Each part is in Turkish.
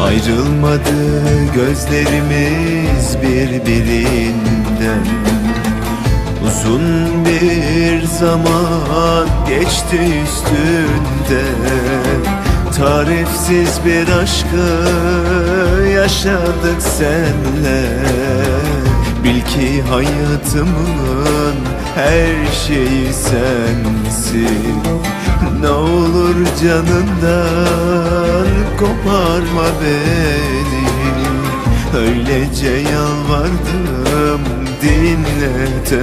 Ayrılmadı gözlerimiz birbirinden. Uzun bir zaman geçti üstünden Tarifsiz bir aşkı yaşadık senle Bil ki hayatımın her şeyi sensin. Ne olur canından koparma beni Öylece yalvardım dinletemedim.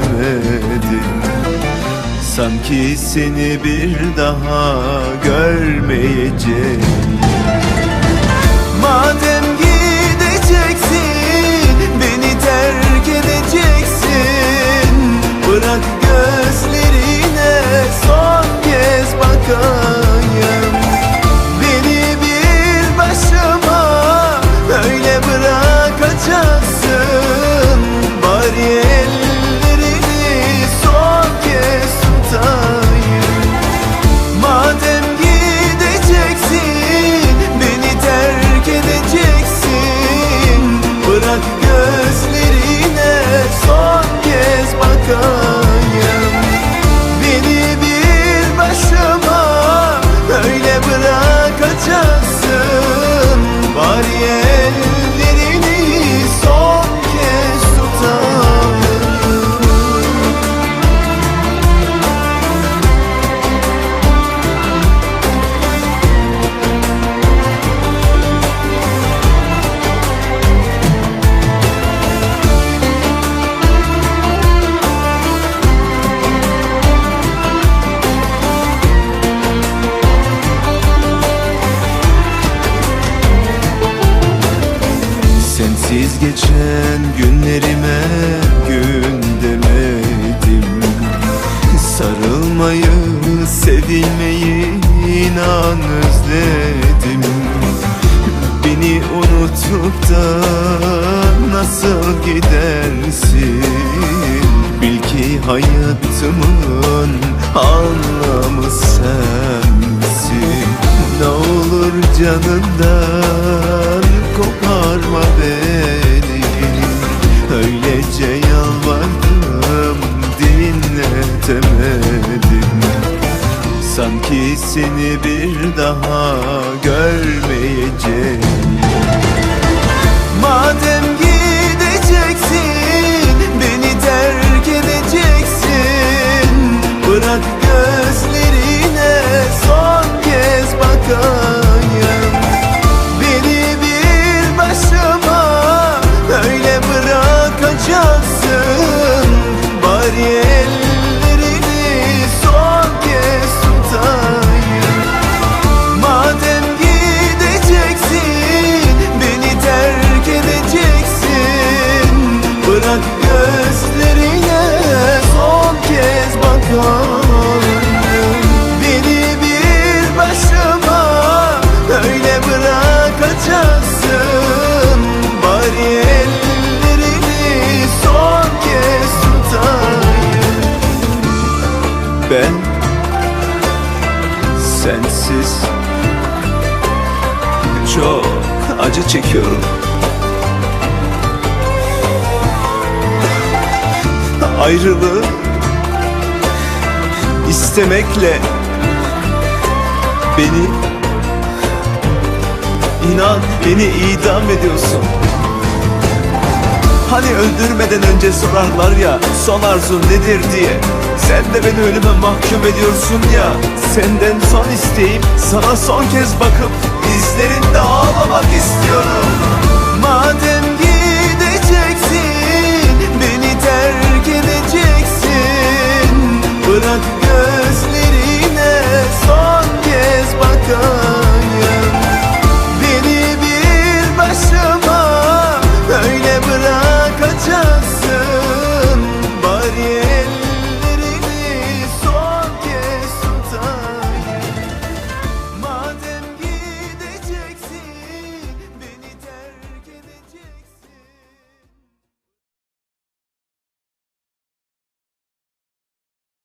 Sanki seni bir daha görmeyeceğim. Madem gideceksin, beni terk edeceksin. Bırak gözlerine bırakacaksın Bari geçen günlerime gün demedim. Sarılmayı, sevilmeyi inan özledim. Beni unutup da nasıl gidersin? Bil ki hayatımın anlamı sensin. Ne olur canından Sanki seni bir daha görmeyeceğim çok acı çekiyorum. Ayrılığı istemekle beni inan beni idam ediyorsun. Hani öldürmeden önce sorarlar ya son arzun nedir diye Sen de beni ölüme mahkum ediyorsun ya Senden son isteğim sana son kez bakıp